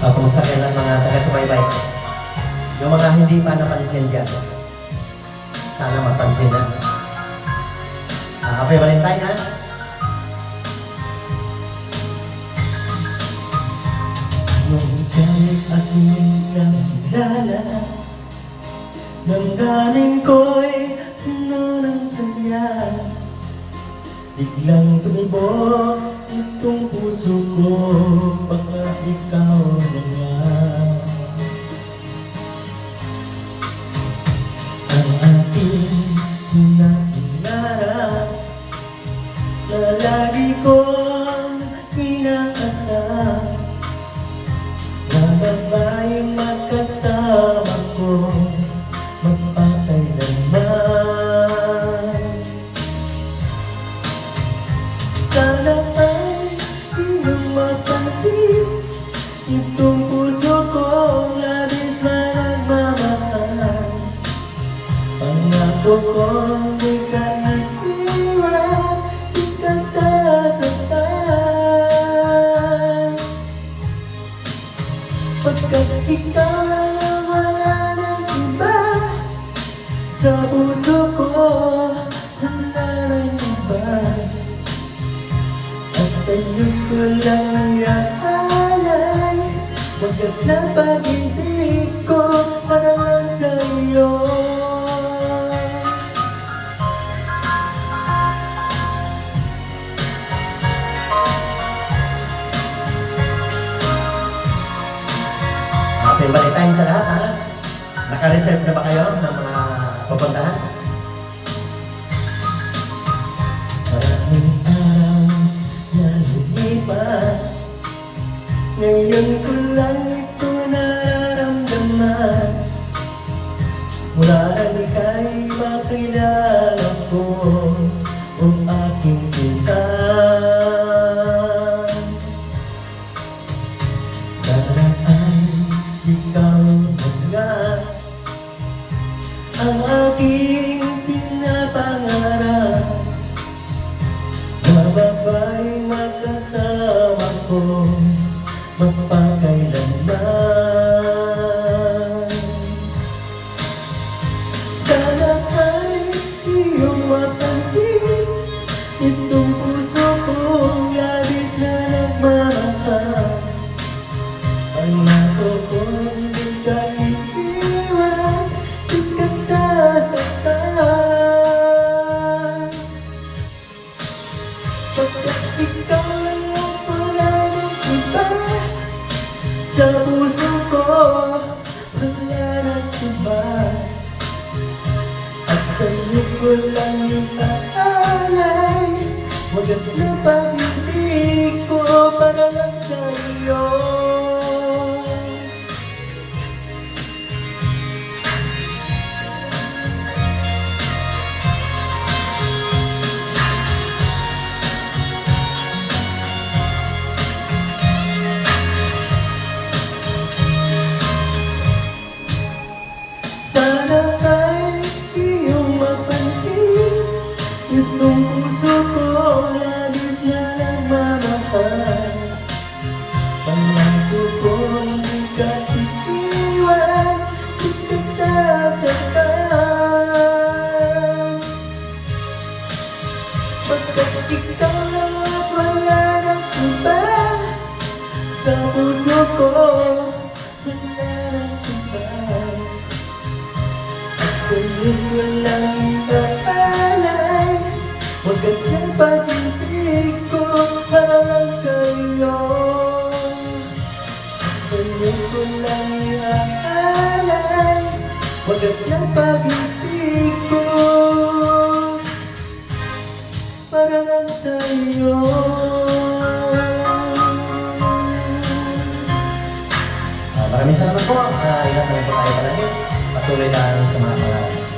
Uh, kumusta kayo ng mga taga-subaybay? Yung mga hindi pa napansin dyan, sana mapansin na. Ah, happy Valentine, ha? Nung galing aking nakilala Damdamin ko'y Biglang tumibok itong puso ko Baka ikaw na nga. Ang aking Pagkat ikaw ang wala ng iba. Sa puso ko wala ng At sa'yo ko lang iaalay Wagas na pag-ibig Happy Valentine sa lahat, ha? Naka-reserve na ba kayo ng mga pupuntahan? Maraming araw na lumipas Ngayon ko lang ito nararamdaman Mula nang ika'y makilala ko Ang aking Sa puso ko wala ng iba At sa'yo ko lang ipaalay Wagas na pag-ibig Itong puso ko labis na nagmamahal. Pangako kong di ka iiwan Di ka sasaktan Pagkat ikaw at wala ng iba Sa puso ko wala ng iba. At sa'yo ko lang ipaalay Wagas na pag-ibig ko para lang sa'yo At sa'yo ko lang ipaalay Wagas na pag-ibig ko para lang sa'yo Ah, maraming salamat po. Uh, ingat na po tayo palagi. Patuloy lang sa mga pangarap.